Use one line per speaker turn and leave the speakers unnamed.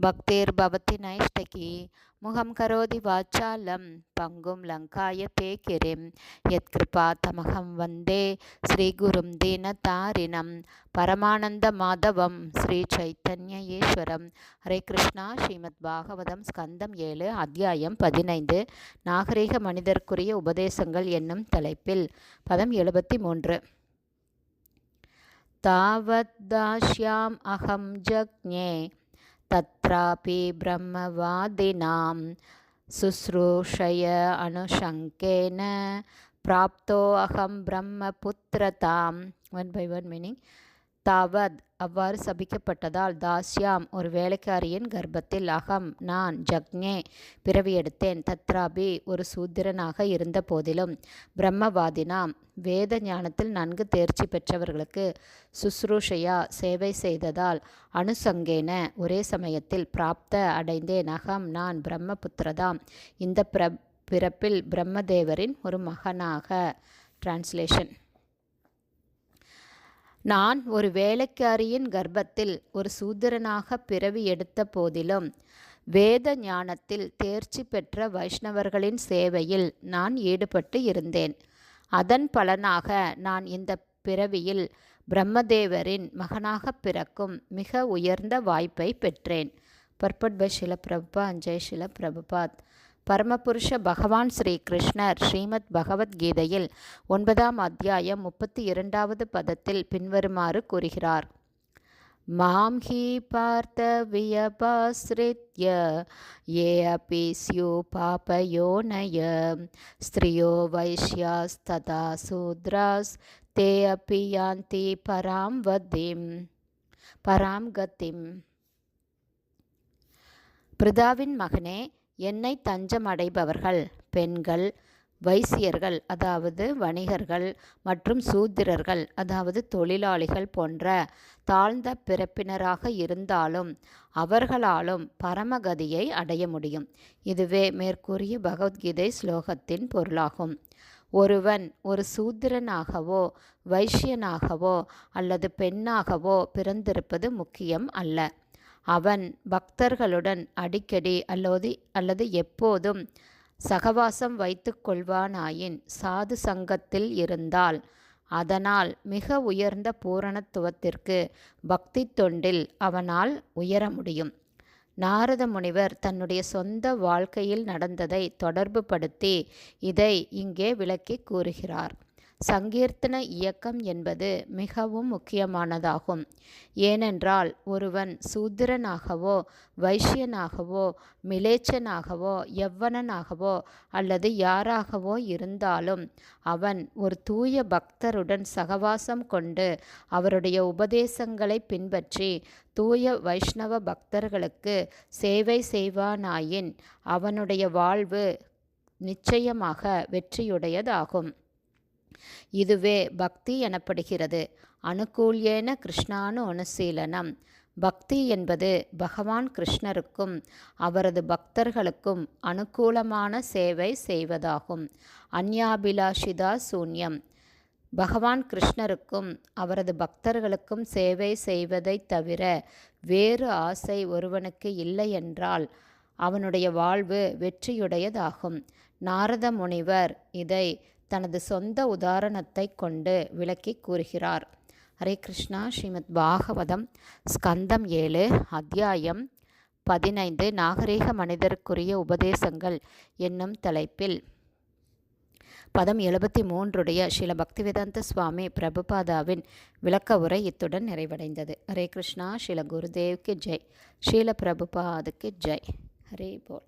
भक्तिर्भवति नैष्टकी मुखं करोति वाचालं पङ्गुं लङ्काय ते गिरिं यत्कृपातमहं वन्दे श्रीगुरुं दीनतारिणं பரமானந்தமாதவம் ஸ்ரீ சைத்தன்ய ஈஸ்வரம் ஹரே கிருஷ்ணா ஸ்ரீமத் பாகவதம் ஸ்கந்தம் ஏழு அத்தியாயம் பதினைந்து நாகரிக மனிதர்க்குரிய உபதேசங்கள் என்னும் தலைப்பில் பதம் எழுபத்தி மூன்று तावद्दास्याम् अहं जज्ञे तत्रापि ब्रह्मवादिनां शुश्रूषय अनुशङ्केन प्राप्तोऽहं ब्रह्मपुत्रतां वन् बै वन् मीनिङ्ग् தாவத் அவ்வாறு சபிக்கப்பட்டதால் தாஸ்யாம் ஒரு வேலைக்காரியின் கர்ப்பத்தில் அகம். நான் ஜக்ஞே பிறவி எடுத்தேன். தத்ராபி ஒரு சூத்திரனாக இருந்த போதிலும் பிரம்மவாதினாம் வேத ஞானத்தில் நன்கு தேர்ச்சி பெற்றவர்களுக்கு சுஸ்ரூஷையா சேவை செய்ததால் அனுசங்கேன ஒரே சமயத்தில் பிராப்த அடைந்தேன். அகம். நான் பிரம்மபுத்திரதாம். இந்த பிர பிறப்பில் பிரம்மதேவரின் ஒரு மகனாக. டிரான்ஸ்லேஷன் நான் ஒரு வேலைக்காரியின் கர்ப்பத்தில் ஒரு சூத்திரனாக பிறவி எடுத்த போதிலும் வேத ஞானத்தில் தேர்ச்சி பெற்ற வைஷ்ணவர்களின் சேவையில் நான் ஈடுபட்டு இருந்தேன். அதன் பலனாக நான் இந்த பிறவியில் பிரம்மதேவரின் மகனாக பிறக்கும் மிக உயர்ந்த வாய்ப்பை பெற்றேன். பர்பட் பை ஷில பிரபா அஞ்சய் ஷில பிரபுபாத் பரமபுருஷ பகவான் ஸ்ரீ கிருஷ்ணர் ஸ்ரீமத் பகவத்கீதையில் ஒன்பதாம் அத்தியாயம் முப்பத்தி இரண்டாவது பதத்தில் பின்வருமாறு கூறுகிறார். மாம் ஹி பார்த்த வியபாஸ்ரித்ய ஏ அபி ஸ்யூ பாபயோனய ஸ்திரியோ வைஷ்யாஸ் ததா சூத்ராஸ் தே அபி யாந்தி பராம் வதிம் பராம் கத்திம். பிரிதாவின் மகனே என்னை தஞ்சமடைபவர்கள் பெண்கள் வைசியர்கள் அதாவது வணிகர்கள் மற்றும் சூத்திரர்கள் அதாவது தொழிலாளிகள் போன்ற தாழ்ந்த பிறப்பினராக இருந்தாலும் அவர்களாலும் பரமகதியை அடைய முடியும். இதுவே மேற்கூறிய பகவத்கீதை ஸ்லோகத்தின் பொருளாகும். ஒருவன் ஒரு சூத்திரனாகவோ வைஷ்யனாகவோ அல்லது பெண்ணாகவோ பிறந்திருப்பது முக்கியம் அல்ல. அவன் பக்தர்களுடன் அடிக்கடி அல்லது அல்லது எப்போதும் சகவாசம் வைத்து கொள்வானாயின் சாது சங்கத்தில் இருந்தால் அதனால் மிக உயர்ந்த பூரணத்துவத்திற்கு பக்தி தொண்டில் அவனால் உயர முடியும். நாரத முனிவர் தன்னுடைய சொந்த வாழ்க்கையில் நடந்ததை தொடர்புபடுத்தி இதை இங்கே விளக்கி கூறுகிறார். சங்கீர்த்தன இயக்கம் என்பது மிகவும் முக்கியமானதாகும். ஏனென்றால் ஒருவன் சூத்திரனாகவோ வைஷ்யனாகவோ மிலேச்சனாகவோ எவ்வனனாகவோ அல்லது யாராகவோ இருந்தாலும் அவன் ஒரு தூய பக்தருடன் சகவாசம் கொண்டு அவருடைய உபதேசங்களை பின்பற்றி தூய வைஷ்ணவ பக்தர்களுக்கு சேவை செய்வானாயின் அவனுடைய வாழ்வு நிச்சயமாக வெற்றியுடையதாகும். இதுவே பக்தி எனப்படுகிறது. அனுகூல்யேன கிருஷ்ணானு அனுசீலனம். பக்தி என்பது பகவான் கிருஷ்ணருக்கும் அவரது பக்தர்களுக்கும் அனுகூலமான சேவை செய்வதாகும். அந்யாபிலாஷிதா சூன்யம். பகவான் கிருஷ்ணருக்கும் அவரது பக்தர்களுக்கும் சேவை செய்வதைத் தவிர வேறு ஆசை ஒருவனுக்கு இல்லை என்றால் அவனுடைய வாழ்வு வெற்றியுடையதாகும். நாரத முனிவர் இதை தனது சொந்த உதாரணத்தை கொண்டு விளக்கி கூறுகிறார். ஹரே கிருஷ்ணா ஸ்ரீமத் பாகவதம் ஸ்கந்தம் ஏழு அத்தியாயம் பதினைந்து நாகரீக மனிதருக்குரிய உபதேசங்கள் என்னும் தலைப்பில். பதம் எழுபத்தி மூன்றுடைய ஸ்ரீல பக்திவேதாந்த சுவாமி பிரபுபாதாவின் விளக்க உரை இத்துடன் நிறைவடைந்தது. ஹரே கிருஷ்ணா ஸ்ரீல குருதேவ்க்கு ஜெய். ஸ்ரீல பிரபுபாதுக்கு ஜெய். ஹரே போல்.